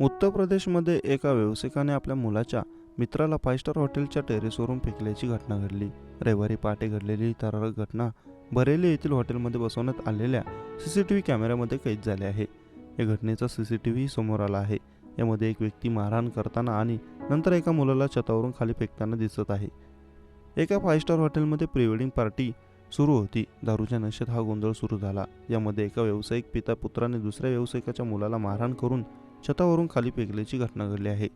उत्तर प्रदेशमध्ये एका व्यावसायिकाने आपल्या मुलाच्या मित्राला फाय स्टार हॉटेलच्या टेरेसवरून फेकल्याची घटना घडली. रविवारी पहाटे घडलेली ही थरारक घटना बरेली येथील हॉटेलमध्ये बसवण्यात आलेल्या सी सी टी व्ही कॅमेऱ्यामध्ये कैद झाले आहे. या घटनेचा सी सी टी व्ही समोर आला आहे. यामध्ये एक व्यक्ती मारहाण करताना आणि नंतर एका मुलाला छतावरून खाली फेकताना दिसत आहे. एका फाय स्टार हॉटेलमध्ये प्री वेडिंग पार्टी सुरू होती. दारूच्या नशेत हा गोंधळ सुरू झाला. यामध्ये एका व्यावसायिक पिता पुत्राने दुसऱ्या व्यावसायिकाच्या मुलाला मारहाण करून छतावरून खाली फेकल्याची घटना घडली आहे.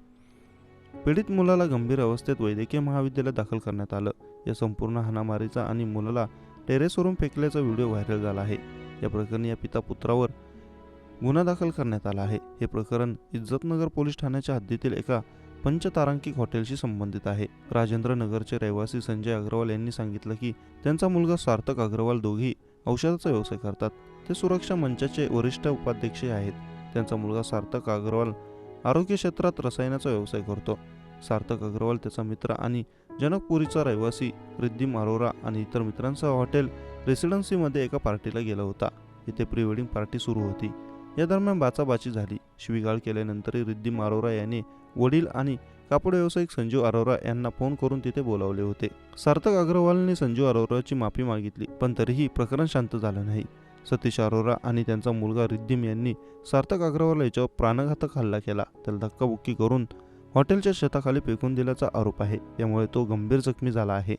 पीडित मुलाला गंभीर अवस्थेत वैद्यकीय महाविद्यालयात दाखल करण्यात आलं. या संपूर्ण हाणामारीचा आणि मुलाला टेरेसवरून फेकल्याचा व्हिडिओ व्हायरल झाला आहे. या प्रकरणी या पिता पुत्रावर गुन्हा दाखल करण्यात आला आहे. हे प्रकरण इज्जतनगर पोलीस ठाण्याच्या हद्दीतील एका पंचतारांकिक हॉटेलशी संबंधित आहे. राजेंद्र नगरचे रहिवासी संजय अग्रवाल यांनी सांगितलं की त्यांचा मुलगा सार्थक अग्रवाल दोघी औषधाचा व्यवसाय करतात. ते सुरक्षा मंचाचे वरिष्ठ उपाध्यक्ष आहेत. त्यांचा मुलगा सार्थक अग्रवाल आरोग्य क्षेत्रात रसायनाचा व्यवसाय करतो. सार्थक अग्रवाल त्याचा मित्र आणि जनकपुरीचा रहिवासी रिद्धी मारोरा आणि इतर मित्रांसह हॉटेल रेसिडेन्सीमध्ये एका पार्टीला गेला होता. इथे प्री वेडिंग पार्टी सुरू होती. या दरम्यान बाचाबाची झाली. शिवीगाळ केल्यानंतरही रिद्धी मारोरा यांनी वडील आणि कापड व्यावसायिक संजू अरोरा यांना फोन करून तिथे बोलावले होते. सार्थक अग्रवालने संजू अरोराची माफी मागितली पण तरीही प्रकरण शांत झालं नाही. सतीश अरोरा आणि त्यांचा मुलगा रिद्धिम यांनी सार्थक अग्रवाल याच्यावर प्राणघातक हल्ला केला. त्याला धक्काबुक्की करून हॉटेलच्या शेताखाली फेकून दिल्याचा आरोप आहे. त्यामुळे तो गंभीर जखमी झाला आहे.